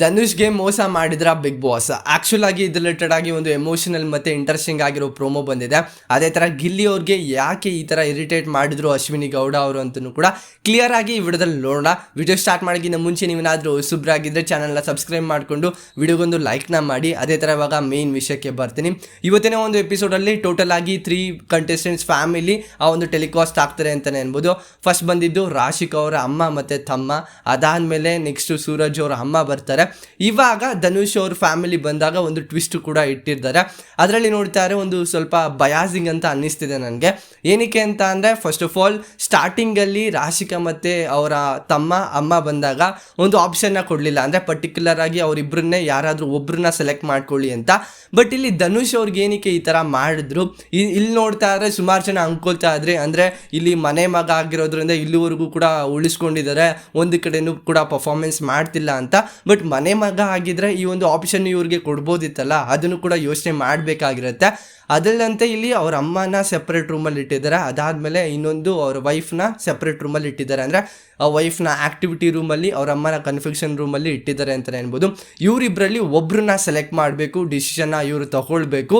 ಧನುಷ್ಗೆ ಮೋಸ ಮಾಡಿದ್ರ big boss? Actual ಆಗಿ ಇದು ರಿಲೇಟೆಡ್ ಆಗಿ ಒಂದು ಎಮೋಷನಲ್ ಮತ್ತೆ ಇಂಟ್ರೆಸ್ಟಿಂಗ್ ಆಗಿರೋ ಪ್ರೋಮೋ ಬಂದಿದೆ. ಅದೇ ತರ ಗಿಲ್ಲಿ ಅವ್ರಿಗೆ ಯಾಕೆ ಈ ತರ ಇರಿಟೇಟ್ ಮಾಡಿದ್ರು ಅಶ್ವಿನಿ ಗೌಡ ಅವರು ಅಂತಲೂ ಕೂಡ ಕ್ಲಿಯರ್ ಆಗಿ ಈ ವಿಡಿಯೋದಲ್ಲಿ ನೋಡೋಣ. ವಿಡಿಯೋ ಸ್ಟಾರ್ಟ್ ಮಾಡೋಕ್ಕಿಂತ ಮುಂಚೆ ನೀವೇನಾದರೂ ಹೊಸಬ್ರಾಗಿದ್ದರೆ ಚಾನಲ್ನ ಸಬ್ಸ್ಕ್ರೈಬ್ ಮಾಡಿಕೊಂಡು ವಿಡಿಯೋಗೊಂದು ಲೈಕ್ನ ಮಾಡಿ. ಅದೇ ಥರ ಇವಾಗ ಮೇನ್ ವಿಷಯಕ್ಕೆ ಬರ್ತೀನಿ. ಇವತ್ತಿನ ಒಂದು ಎಪಿಸೋಡಲ್ಲಿ ಟೋಟಲ್ ಆಗಿ ತ್ರೀ ಕಂಟೆಸ್ಟೆಂಟ್ಸ್ ಫ್ಯಾಮಿಲಿ ಆ ಒಂದು ಟೆಲಿಕಾಸ್ಟ್ ಆಗ್ತಾರೆ ಅಂತಲೇ ಅನ್ಬೋದು. ಫಸ್ಟ್ ಬಂದಿದ್ದು ರಾಶಿಕ್ ಅವರ ಅಮ್ಮ ಮತ್ತು ತಮ್ಮ. ಅದಾದಮೇಲೆ ನೆಕ್ಸ್ಟ್ ಸೂರಜ್ ಅವರ ಅಮ್ಮ ಬರ್ತಾರೆ. ಇವಾಗ ಧನುಷ್ ಅವ್ರ ಫ್ಯಾಮಿಲಿ ಬಂದಾಗ ಒಂದು ಟ್ವಿಸ್ಟ್ ಕೂಡ ಇಟ್ಟಿದ್ದಾರೆ ಅದರಲ್ಲಿ ನೋಡ್ತಾರೆ ಒಂದು ಸ್ವಲ್ಪ ಬಯಾಸಿಂಗ್ ಅಂತ ಅನ್ನಿಸ್ತಿದೆ ನನಗೆ. ಏನಕ್ಕೆ ಅಂತ ಅಂದರೆ ಫಸ್ಟ್ ಆಫ್ ಆಲ್ ಸ್ಟಾರ್ಟಿಂಗಲ್ಲಿ ರಾಶಿಕಾ ಮತ್ತು ಅವರ ತಮ್ಮ, ಅಮ್ಮ ಬಂದಾಗ ಒಂದು ಆಪ್ಷನ್ನ ಕೊಡಲಿಲ್ಲ. ಅಂದರೆ ಪರ್ಟಿಕ್ಯುಲರ್ ಆಗಿ ಅವರಿಬ್ಬರನ್ನೇ ಯಾರಾದರೂ ಒಬ್ಬರನ್ನ ಸೆಲೆಕ್ಟ್ ಮಾಡ್ಕೊಳ್ಳಿ ಅಂತ. ಬಟ್ ಇಲ್ಲಿ ಧನುಷ್ ಅವ್ರಿಗೆ ಏನಕ್ಕೆ ಈ ಥರ ಮಾಡಿದ್ರು? ಇಲ್ಲಿ ನೋಡ್ತಾ ಇದ್ರೆ ಸುಮಾರು ಜನ ಅನ್ಕೊಳ್ತಾ ಇದ್ರೆ, ಅಂದರೆ ಇಲ್ಲಿ ಮನೆ ಮಗ ಆಗಿರೋದ್ರಿಂದ ಇಲ್ಲಿವರೆಗೂ ಕೂಡ ಉಳಿಸ್ಕೊಂಡಿದ್ದಾರೆ. ಒಂದು ಕಡೆನೂ ಕೂಡ ಪರ್ಫಾರ್ಮೆನ್ಸ್ ಮಾಡ್ತಿಲ್ಲ ಅಂತ. ಬಟ್ ಮನೆ ಮಗ ಆಗಿದ್ರೆ ಈ ಒಂದು ಆಪ್ಷನ್ ಇವ್ರಿಗೆ ಕೊಡ್ಬೋದಿತ್ತಲ್ಲ, ಅದನ್ನು ಕೂಡ ಯೋಚನೆ ಮಾಡಬೇಕಾಗಿರುತ್ತೆ. ಅದಲ್ಲಂತೆ ಇಲ್ಲಿ ಅವ್ರ ಅಮ್ಮನ ಸೆಪ್ರೇಟ್ ರೂಮಲ್ಲಿ ಇಟ್ಟಿದ್ದಾರೆ. ಅದಾದಮೇಲೆ ಇನ್ನೊಂದು ಅವ್ರ ವೈಫ್ನ ಸೆಪ್ರೇಟ್ ರೂಮಲ್ಲಿ ಇಟ್ಟಿದ್ದಾರೆ. ಅಂದರೆ ಆ ವೈಫ್ನ ಆ್ಯಕ್ಟಿವಿಟಿ ರೂಮಲ್ಲಿ ಅವ್ರ ಅಮ್ಮನ ಕನ್ಫ್ಯೂಷನ್ ರೂಮಲ್ಲಿ ಇಟ್ಟಿದ್ದಾರೆ ಅಂತಲೇ ಹೇಳ್ಬೋದು ಇವರಿಬ್ಬರಲ್ಲಿ ಒಬ್ರನ್ನ ಸೆಲೆಕ್ಟ್ ಮಾಡಬೇಕು ಡಿಸಿಷನ್ನ ಇವರು ತಗೊಳ್ಬೇಕು.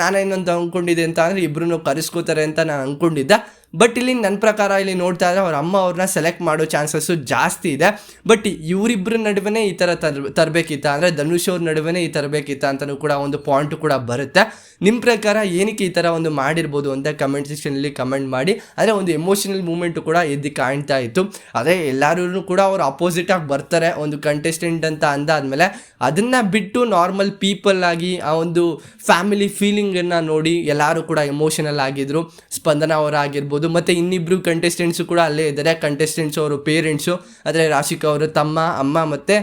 ನಾನೇನಂತ ಅಂದ್ಕೊಂಡಿದ್ದೆ ಅಂತ ಅಂದರೆ ಇಬ್ಬರನ್ನು ಕರೆಸ್ಕೋತಾರೆ ಅಂತ ನಾನು ಅಂದ್ಕೊಂಡಿದ್ದೆ ಬಟ್ ಇಲ್ಲಿ ನನ್ನ ಪ್ರಕಾರ ಇಲ್ಲಿ ನೋಡ್ತಾ ಇದ್ರೆ ಅವ್ರ ಅಮ್ಮ ಅವ್ರನ್ನ ಸೆಲೆಕ್ಟ್ ಮಾಡೋ ಚಾನ್ಸಸ್ಸು ಜಾಸ್ತಿ ಇದೆ. ಬಟ್ ಇವರಿಬ್ಬರ ನಡುವೆ ಈ ಥರ ತರ್, ತರಬೇಕಿತ್ತ? ಅಂದರೆ ಧನುಷ್ ಅವ್ರ ನಡುವೆ ಈ ತರಬೇಕಿತ್ತ ಅಂತಲೂ ಕೂಡ ಒಂದು ಪಾಯಿಂಟ್ ಕೂಡ ಬರುತ್ತೆ. ನಿಮ್ಮ ಪ್ರಕಾರ ಏನಕ್ಕೆ ಈ ಥರ ಒಂದು ಮಾಡಿರ್ಬೋದು ಅಂತ ಕಮೆಂಟ್ ಸೆಕ್ಷನಲ್ಲಿ ಕಮೆಂಟ್ ಮಾಡಿ. ಅಂದರೆ ಒಂದು ಎಮೋಷನಲ್ ಮೂಮೆಂಟು ಕೂಡ ಎದ್ದು ಕಾಣ್ತಾ ಇತ್ತು. ಅದೇ ಎಲ್ಲರೂ ಕೂಡ ಅವ್ರು ಅಪೋಸಿಟಾಗಿ ಬರ್ತಾರೆ ಒಂದು ಕಂಟೆಸ್ಟೆಂಟ್ ಅಂತ ಅಂದಾದಮೇಲೆ. ಅದನ್ನು ಬಿಟ್ಟು ನಾರ್ಮಲ್ ಪೀಪಲ್ ಆಗಿ ಆ ಒಂದು ಫ್ಯಾಮಿಲಿ ಫೀಲಿಂಗನ್ನು ನೋಡಿ ಎಲ್ಲರೂ ಕೂಡ ಎಮೋಷನಲ್ ಆಗಿದ್ರು. ಸ್ಪಂದನ ಅವರಾಗಿರ್ಬೋದು ಮತ್ತು ಇನ್ನಿಬ್ಬರು ಕಂಟೆಸ್ಟೆಂಟ್ಸು ಕೂಡ ಅಲ್ಲೇ ಇದ್ದಾರೆ. ಕಂಟೆಸ್ಟೆಂಟ್ಸ್ ಅವರು ಪೇರೆಂಟ್ಸು ಅಂದರೆ ರಾಶಿಕಾ ಅವರು ತಮ್ಮ, ಅಮ್ಮ ಮತ್ತು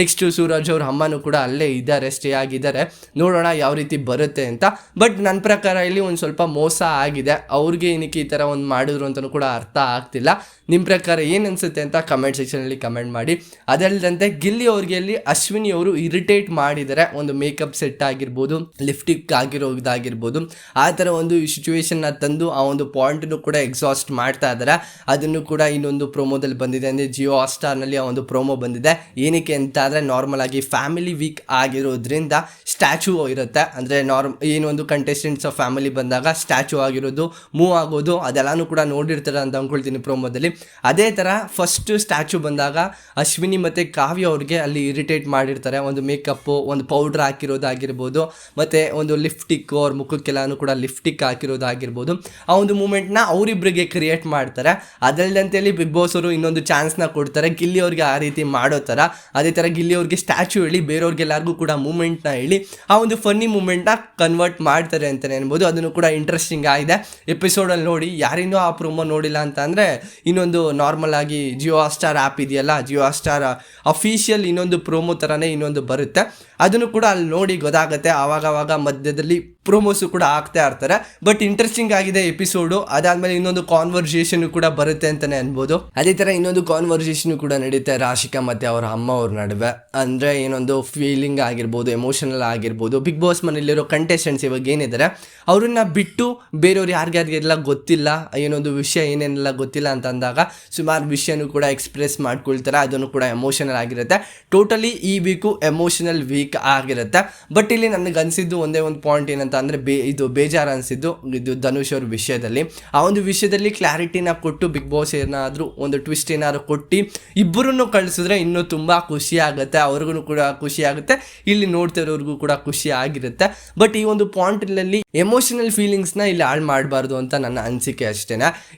ನೆಕ್ಸ್ಟು ಸೂರಜ್ ಅವ್ರ ಅಮ್ಮನೂ ಕೂಡ ಅಲ್ಲೇ ಇದ್ದಾರೆ ಸ್ಟೇ ಆಗಿದ್ದಾರೆ. ನೋಡೋಣ ಯಾವ ರೀತಿ ಬರುತ್ತೆ ಅಂತ. ಬಟ್ ನನ್ನ ಪ್ರಕಾರ ಇಲ್ಲಿ ಒಂದು ಸ್ವಲ್ಪ ಮೋಸ ಆಗಿದೆ. ಅವ್ರಿಗೆ ಏನಕ್ಕೆ ಈ ಥರ ಒಂದು ಮಾಡಿದ್ರು ಅಂತಲೂ ಕೂಡ ಅರ್ಥ ಆಗ್ತಿಲ್ಲ. ನಿಮ್ಮ ಪ್ರಕಾರ ಏನು ಅನಿಸುತ್ತೆ ಅಂತ ಕಮೆಂಟ್ ಸೆಕ್ಷನಲ್ಲಿ ಕಮೆಂಟ್ ಮಾಡಿ. ಅದಲ್ಲದಂತೆ ಗಿಲ್ಲಿ ಅವ್ರಿಗೆ ಅಲ್ಲಿ ಅಶ್ವಿನಿ ಅವರು ಇರಿಟೇಟ್ ಮಾಡಿದರೆ ಒಂದು ಮೇಕಪ್ ಸೆಟ್ ಆಗಿರ್ಬೋದು ಲಿಫ್ಟಿಕ್ ಆಗಿರೋದಾಗಿರ್ಬೋದು ಆ ಥರ ಒಂದು ಸಿಚುವೇಶನ್ನ ತಂದು ಆ ಒಂದು ಪಾಯಿಂಟನ್ನು ಕೂಡ ಎಕ್ಸಾಸ್ಟ್ ಮಾಡ್ತಾ ಇದ್ದಾರೆ. ಅದನ್ನು ಕೂಡ ಇನ್ನೊಂದು ಪ್ರೋಮೋದಲ್ಲಿ ಬಂದಿದೆ. ಅಂದರೆ ಜಿಯೋ ಆಸ್ಟಾರ್ನಲ್ಲಿ ಆ ಒಂದು ಪ್ರೋಮೋ ಬಂದಿದೆ. ಏನಕ್ಕೆ ಅಂತ ಆದರೆ ನಾರ್ಮಲ್ ಆಗಿ ಫ್ಯಾಮಿಲಿ ವೀಕ್ ಆಗಿರೋದ್ರಿಂದ ಸ್ಟ್ಯಾಚು ಇರುತ್ತೆ. ಅಂದರೆ ನಾರ್ಮ್ ಏನೊಂದು ಕಂಟೆಸ್ಟೆಂಟ್ಸ್ ಆಫ್ ಫ್ಯಾಮಿಲಿ ಬಂದಾಗ ಸ್ಟ್ಯಾಚು ಆಗಿರೋದು ಮೂವ್ ಆಗೋದು, ಅದೆಲ್ಲನೂ ಕೂಡ ನೋಡಿರ್ತಾರೆ ಅಂತ ಅಂದ್ಕೊಳ್ತೀನಿ ಪ್ರೋಮೋದಲ್ಲಿ ಅದೇ ಥರ ಫಸ್ಟ್ ಸ್ಟ್ಯಾಚು ಬಂದಾಗ ಅಶ್ವಿನಿ ಮತ್ತು ಕಾವ್ಯ ಅವ್ರಿಗೆ ಅಲ್ಲಿ ಇರಿಟೇಟ್ ಮಾಡಿರ್ತಾರೆ. ಒಂದು ಮೇಕಪ್ಪು ಒಂದು ಪೌಡ್ರ್ ಹಾಕಿರೋದಾಗಿರ್ಬೋದು, ಮತ್ತು ಒಂದು ಲಿಫ್ಟಿಕ್ ಅವ್ರ ಮುಖಕ್ಕೆಲ್ಲನೂ ಕೂಡ ಲಿಫ್ಟಿಕ್ ಹಾಕಿರೋದಾಗಿರ್ಬೋದು. ಆ ಒಂದು ಮೂಮೆಂಟ್ನ ಅವರಿಬ್ಬರಿಗೆ ಕ್ರಿಯೇಟ್ ಮಾಡ್ತಾರೆ. ಅದಲ್ಲದಂತೆಯಲ್ಲಿ ಬಿಗ್ ಬಾಸ್ ಅವರು ಇನ್ನೊಂದು ಚಾನ್ಸ್ನ ಕೊಡ್ತಾರೆ. ಗಿಲ್ಲಿ ಅವ್ರಿಗೆ ಆ ರೀತಿ ಮಾಡೋ ಥರ ಅದೇ ಥರ ಗಿಲ್ಲಿ ಅವ್ರಿಗೆ ಸ್ಟ್ಯಾಚು ಹೇಳಿ ಬೇರೆಯವ್ರಿಗೆಲ್ಲರಿಗೂ ಕೂಡ ಮೂಮೆಂಟ್ನ ಹೇಳಿ, ಆ ಒಂದು ಫನ್ನಿ ಮೂಮೆಂಟ್ನ ಕನ್ವರ್ಟ್ ಮಾಡ್ತಾರೆ ಅಂತಲೇ ಅನ್ಬೋದು. ಅದನ್ನು ಕೂಡ ಇಂಟ್ರೆಸ್ಟಿಂಗ್ ಆಗಿದೆ ಎಪಿಸೋಡಲ್ಲಿ ನೋಡಿ, ಯಾರಿನ್ನೂ ಆ ಪ್ರೊಮೋ ನೋಡಿಲ್ಲ ಅಂತ ಅಂದರೆ ಇನ್ನೊಂದು ನಾರ್ಮಲ್ ಆಗಿ ಜಿಯೋ ಸ್ಟಾರ್ ಆ್ಯಪ್ ಇದೆಯಲ್ಲ ಜಿಯೋ ಸ್ಟಾರ್ ಅಫಿಷಿಯಲ್ ಇನ್ನೊಂದು ಪ್ರೋಮೋ ಥರನೇ ಇನ್ನೊಂದು ಬರುತ್ತೆ. ಅದನ್ನು ಕೂಡ ಅಲ್ಲಿ ನೋಡಿ ಗೊತ್ತಾಗುತ್ತೆ. ಆವಾಗವಾಗ ಮಧ್ಯದಲ್ಲಿ ಪ್ರೋಮೋಸು ಕೂಡ ಆಗ್ತಾ ಇರ್ತಾರೆ. ಬಟ್ ಇಂಟ್ರೆಸ್ಟಿಂಗ್ ಆಗಿದೆ ಎಪಿಸೋಡು ಅದಾದಮೇಲೆ ಇನ್ನೊಂದು ಕಾನ್ವರ್ಸೇಷನ್ ಕೂಡ ಬರುತ್ತೆ ಅಂತಾನೆ ಅನ್ಬೋದು. ಅದೇ ಥರ ಇನ್ನೊಂದು ಕಾನ್ವರ್ಸೇಷನ್ ಕೂಡ ನಡೀತೆ ರಾಶಿಕಾ ಮತ್ತು ಅವರ ಅಮ್ಮ ಅವ್ರ ನಡುವೆ. ಅಂದರೆ ಏನೊಂದು ಫೀಲಿಂಗ್ ಆಗಿರ್ಬೋದು ಎಮೋಷನಲ್ ಆಗಿರ್ಬೋದು. ಬಿಗ್ ಬಾಸ್ ಮನೇಲಿರೋ ಕಂಟೆಸ್ಟೆಂಟ್ಸ್ ಇವಾಗ ಏನಿದ್ದಾರೆ, ಅವ್ರನ್ನ ಬಿಟ್ಟು ಬೇರೆಯವ್ರು ಯಾರಿಗಾರಿಗೆಲ್ಲ ಗೊತ್ತಿಲ್ಲ, ಏನೊಂದು ವಿಷಯ ಏನೇನೆಲ್ಲ ಗೊತ್ತಿಲ್ಲ ಅಂತ ಅಂದಾಗ ಸುಮಾರು ವಿಷಯನೂ ಕೂಡ ಎಕ್ಸ್ಪ್ರೆಸ್ ಮಾಡ್ಕೊಳ್ತಾರೆ. ಅದನ್ನು ಕೂಡ ಎಮೋಷನಲ್ ಆಗಿರುತ್ತೆ. ಟೋಟಲಿ ಈ ವೀಕು ಎಮೋಷನಲ್ ವೀಕ್ ಆಗಿರುತ್ತೆ. ಬಟ್ ಇಲ್ಲಿ ನನಗೆ ಅನಿಸಿದ್ದು ಒಂದೇ ಒಂದು ಪಾಯಿಂಟ್ ಏನಂತ ಅಂದರೆ ಬೇ ಇದು ಬೇಜಾರು ಅನಿಸಿದ್ದು ಇದು ಧನುಷ್ ಅವ್ರ ವಿಷಯದಲ್ಲಿ. ಆ ಒಂದು ವಿಷಯದಲ್ಲಿ ಕ್ಲಾರಿಟಿನ ಕೊಟ್ಟು, ಬಿಗ್ ಬಾಸ್ ಏನಾದರೂ ಒಂದು ಟ್ವಿಸ್ಟ್ ಏನಾದ್ರು ಕೊಟ್ಟು, ಇಬ್ಬರನ್ನು ಕಳಿಸಿದ್ರೆ ಇನ್ನೂ ತುಂಬ ಖುಷಿ ಆಗುತ್ತೆ, ಅವ್ರಿಗೂ ಕೂಡ ಖುಷಿ ಆಗುತ್ತೆ, ಇಲ್ಲಿ ನೋಡ್ತಿರೋರ್ಗೂ ಕೂಡ ಖುಷಿ ಆಗಿರುತ್ತೆ. ಬಟ್ ಈ ಒಂದು ಪಾಯಿಂಟಲ್ಲಿ ಎಮೋಷನಲ್ ಫೀಲಿಂಗ್ಸ್ನ ಇಲ್ಲಿ ಹಾಳು ಮಾಡಬಾರ್ದು ಅಂತ ನನ್ನ ಅನಿಸಿಕೆ ಅಷ್ಟೇ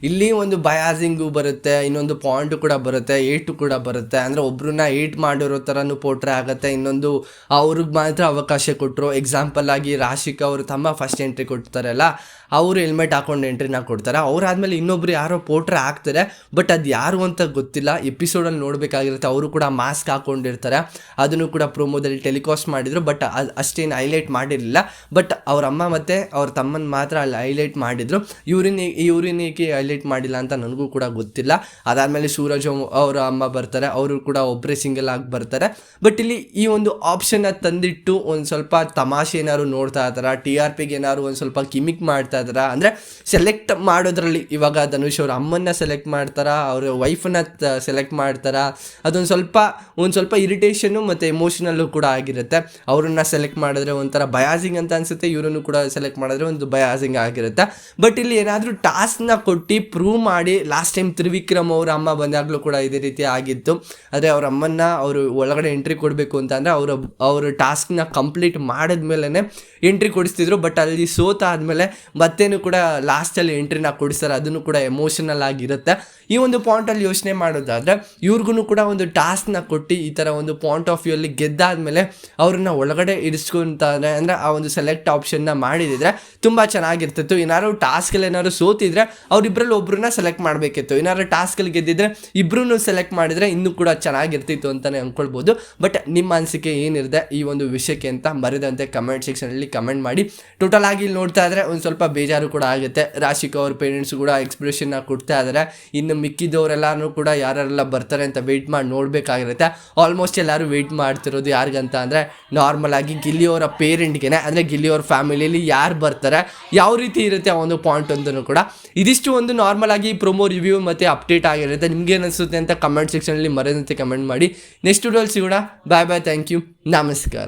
ಇಲ್ಲಿ ಒಂದು ಬಯಾಸಿಂಗು ಬರುತ್ತೆ, ಇನ್ನೊಂದು ಪಾಯಿಂಟು ಕೂಡ ಬರುತ್ತೆ, ಏಟು ಕೂಡ ಬರುತ್ತೆ. ಅಂದರೆ ಒಬ್ಬರನ್ನ ಏಟ್ ಮಾಡಿರೋ ಥರನೂ ಪೋಟ್ರೆ ಆಗುತ್ತೆ, ಇನ್ನೊಂದು ಅವ್ರಿಗೆ ಮಾತ್ರ ಅವಕಾಶ ಕೊಟ್ಟರು ಎಕ್ಸಾಂಪಲ್ ಆಗಿ ರಾಶಿಕ್ ಅವರು ತಮ್ಮ ಫಸ್ಟ್ ಎಂಟ್ರಿ ಕೊಡ್ತಾರಲ್ಲ, ಅವರು ಹೆಲ್ಮೆಟ್ ಹಾಕೊಂಡು ಎಂಟ್ರಿನ ಕೊಡ್ತಾರೆ. ಅವ್ರಾದ್ಮೇಲೆ ಇನ್ನೊಬ್ರು ಯಾರೋ ಪೋಟ್ರೆ ಹಾಕ್ತಾರೆ ಬಟ್ ಅದು ಯಾರು ಅಂತ ಗೊತ್ತಿಲ್ಲ. ಎಪಿಸೋಡಲ್ಲಿ ನೋಡಬೇಕಾಗಿರುತ್ತೆ, ಅವರು ಕೂಡ ಮಾಸ್ಕ್ ಹಾಕೊಂಡಿರ್ತಾರೆ. ಅದನ್ನು ಕೂಡ ಪ್ರೋಮೋದಲ್ಲಿ ಟೆಲಿಕಾಸ್ಟ್ ಮಾಡಿದರು ಬಟ್ ಅದು ಅಷ್ಟೇನು ಹೈಲೈಟ್ ಮಾಡಿರಲಿಲ್ಲ. ಬಟ್ ಅವರಮ್ಮ ಮತ್ತು ಅವ್ರ ತಮ್ಮನ್ನ ಮಾತ್ರ ಅಲ್ಲಿ ಹೈಲೈಟ್ ಮಾಡಿದ್ರು. ಇವ್ರಿನ ಇವ್ರಿನ ಏಕೆ ಹೈಲೈಟ್ ಮಾಡಿಲ್ಲ ಅಂತ ನನಗೂ ಕೂಡ ಗೊತ್ತಿಲ್ಲ. ಅದಾದಮೇಲೆ ಸೂರಜ್ ಅವ್- ಅವರ ಅಮ್ಮ ಬರ್ತಾರೆ. ಅವರು ಕೂಡ ಒಬ್ಬರೇ ಸಿಂಗಲ್ ಆಗಿ ಬರ್ತಾರೆ. ಬಟ್ ಇಲ್ಲಿ ಈ ಒಂದು ಆಪ್ಷನ್ನ ತಂದಿಟ್ಟು ಒಂದು ಸ್ವಲ್ಪ ತಮಾಷೆ ಏನಾದ್ರು ನೋಡ್ತಾ ಇದ್ದಾರಾ? ಟಿ ಆರ್ ಪಿಗೆ ಏನಾದ್ರು ಒಂದು ಸ್ವಲ್ಪ ಕಿಮಿಕ್ ಮಾಡ್ತಾ ಇದ್ದಾರಾ? ಅಂದರೆ ಸೆಲೆಕ್ಟ್ ಮಾಡೋದ್ರಲ್ಲಿ ಇವಾಗ ಧನುಷ್ ಅವ್ರ ಅಮ್ಮನ್ನ ಸೆಲೆಕ್ಟ್ ಮಾಡ್ತಾರಾ? ಅವ್ರ ವೈಫನ್ನ ಸೆಲೆಕ್ಟ್ ಮಾಡ್ತಾರಾ? ಅದೊಂದು ಸ್ವಲ್ಪ, ಒಂದು ಸ್ವಲ್ಪ ಇರಿಟೇಷನ್ನು ಮತ್ತು ಎಮೋಷನಲ್ಲು ಕೂಡ ಆಗಿರುತ್ತೆ. ಅವ್ರನ್ನ ಸೆಲೆಕ್ಟ್ ಮಾಡಿದ್ರೆ ಒಂಥರ ಬಯಾಸಿಂಗ್ ಅಂತ ಅನ್ಸುತ್ತೆ. ಇವರನ್ನು ಕೂಡ ಸೆಲೆಕ್ಟ್ ಮಾಡಿದ್ರೆ ಒಂದು ಬಯಾಸಿಂಗ್ ಆಗಿರುತ್ತೆ. ಬಟ್ ಇಲ್ಲಿ ಏನಾದರೂ ಟಾಸ್ಕ್ನ ಕೊಟ್ಟು ಪ್ರೂವ್ ಮಾಡಿ ಲಾಸ್ಟ್ ಟೈಮ್ ತ್ರಿವಿಕ್ರಮ್ ಅವ್ರ ಅಮ್ಮ ಬಂದಾಗಲೂ ಕೂಡ ಇದೇ ರೀತಿ ಆಗಿತ್ತು. ಆದರೆ ಅವ್ರ ಅಮ್ಮನ್ನ ಅವರು ಒಳಗಡೆ ಎಂಟ್ರಿ ಕೊಡಬೇಕು ಅಂತ ಅಂದರೆ ಅವರು ಅವರು ಟಾಸ್ಕ್ನ ಕಂಪ್ಲೀಟ್ ಮಾಡಿದ್ಮೇಲೆ ಎಂಟ್ರಿ ಕೊಡಿಸ್ತಿದ್ರು. ಬಟ್ ಅಲ್ಲಿ ಸೋತ ಆದಮೇಲೆ ಮತ್ತೇನು ಕೂಡ ಲಾಸ್ಟಲ್ಲಿ ಎಂಟ್ರಿನ ಕೊಡಿಸ್ತಾರೆ. ಅದನ್ನು ಕೂಡ ಎಮೋಷನಲ್ ಆಗಿರುತ್ತೆ. ಈ ಒಂದು ಪಾಯಿಂಟಲ್ಲಿ ಯೋಚನೆ ಮಾಡೋದಾದರೆ ಇವ್ರಿಗೂ ಕೂಡ ಒಂದು ಟಾಸ್ಕ್ನ ಕೊಟ್ಟು ಈ ಥರ ಒಂದು ಪಾಯಿಂಟ್ ಆಫ್ ವ್ಯೂ ಅಲ್ಲಿ ಗೆದ್ದಾದ್ಮೇಲೆ ಅವ್ರನ್ನ ಒಳಗಡೆ ಇರಿಸ್ಕೊಂತಾರೆ ಅಂದರೆ ಆ ಒಂದು ಸೆಲೆಕ್ಟ್ ಆಪ್ಷನ್ನ ಮಾಡಿದಿದ್ರೆ ತುಂಬ ಚೆನ್ನಾಗಿರ್ತಿತ್ತು. ಏನಾದ್ರು ಟಾಸ್ಕಲ್ಲಿ ಏನಾದ್ರು ಸೋತಿದ್ರೆ ಅವರಿಬ್ಬರಲ್ಲಿ ಒಬ್ಬರನ್ನ ಸೆಲೆಕ್ಟ್ ಮಾಡಬೇಕಿತ್ತು. ಏನಾದ್ರು ಟಾಸ್ಕಲ್ಲಿ ಗೆದ್ದಿದ್ರೆ ಇಬ್ಬರೂ ಸೆಲೆಕ್ಟ್ ಮಾಡಿದರೆ ಇನ್ನೂ ಕೂಡ ಚೆನ್ನಾಗಿರ್ತಿತ್ತು ಅಂತಲೇ ಅಂದ್ಕೊಳ್ಬೋದು ಬಟ್ ನಿಮ್ಮ ಅನಿಸಿಕೆ ಏನಿರುತ್ತೆ ಈ ಒಂದು ವಿಷಯಕ್ಕೆ ಅಂತ ಮರೆದಂತೆ ಕಮೆಂಟ್ ಸೆಕ್ಷನಲ್ಲಿ ಕಮೆಂಟ್ ಮಾಡಿ. ಟೋಟಲ್ ಆಗಿ ಇಲ್ಲಿ ನೋಡ್ತಾ ಇದ್ರೆ ಒಂದು ಸ್ವಲ್ಪ ಬೇಜಾರು ಕೂಡ ಆಗುತ್ತೆ. ರಾಶಿಕ್ ಅವ್ರ ಪೇರೆಂಟ್ಸ್ ಕೂಡ ಎಕ್ಸ್ಪ್ರೆಷನ್ನ ಕೊಡ್ತಾ ಇದ್ದಾರೆ ಇನ್ನು ಮಿಕ್ಕಿದವರೆಲ್ಲರೂ ಕೂಡ ಯಾರೆಲ್ಲ ಬರ್ತಾರೆ ಅಂತ ವೆಯ್ಟ್ ಮಾಡಿ ನೋಡಬೇಕಾಗಿರುತ್ತೆ. ಆಲ್ಮೋಸ್ಟ್ ಎಲ್ಲರೂ ವೆಯ್ಟ್ ಮಾಡ್ತಿರೋದು ಯಾರಿಗಂತ ಅಂದರೆ ನಾರ್ಮಲ್ ಆಗಿ ಗಿಲ್ಲಿಯವರ ಪೇರೆಂಟ್ಗೆ ಅಂದರೆ ಗಿಲ್ಲಿಯವ್ರ ಫ್ಯಾಮಿಲಿಯಲ್ಲಿ ಯಾರು ಬರ್ತಾರೆ, ಯಾವ ರೀತಿ ಇರುತ್ತೆ ಆ ಒಂದು ಪಾಯಿಂಟ್ ಒಂದನ್ನು ಕೂಡ ಇದಿಷ್ಟು ಒಂದು ನಾರ್ಮಲ್ ಆಗಿ ಪ್ರೊಮೋ ರಿವ್ಯೂ ಮತ್ತು ಅಪ್ಡೇಟ್ ಆಗಿರುತ್ತೆ. ನಿಮ್ಗೆ ಅನಿಸುತ್ತೆ ಅಂತ ಕಮೆಂಟ್ ಸೆಕ್ಷನಲ್ಲಿ ಮರೆಯದಂತೆ ಕಮೆಂಟ್ ಮಾಡಿ. ನೆಕ್ಸ್ಟ್ ವಿಡಿಯೋಲಿ ಸಿಗೋಣ. ಬಾಯ್ ಬಾಯ್ ಥ್ಯಾಂಕ್ ಯು ನಮಸ್ಕಾರ.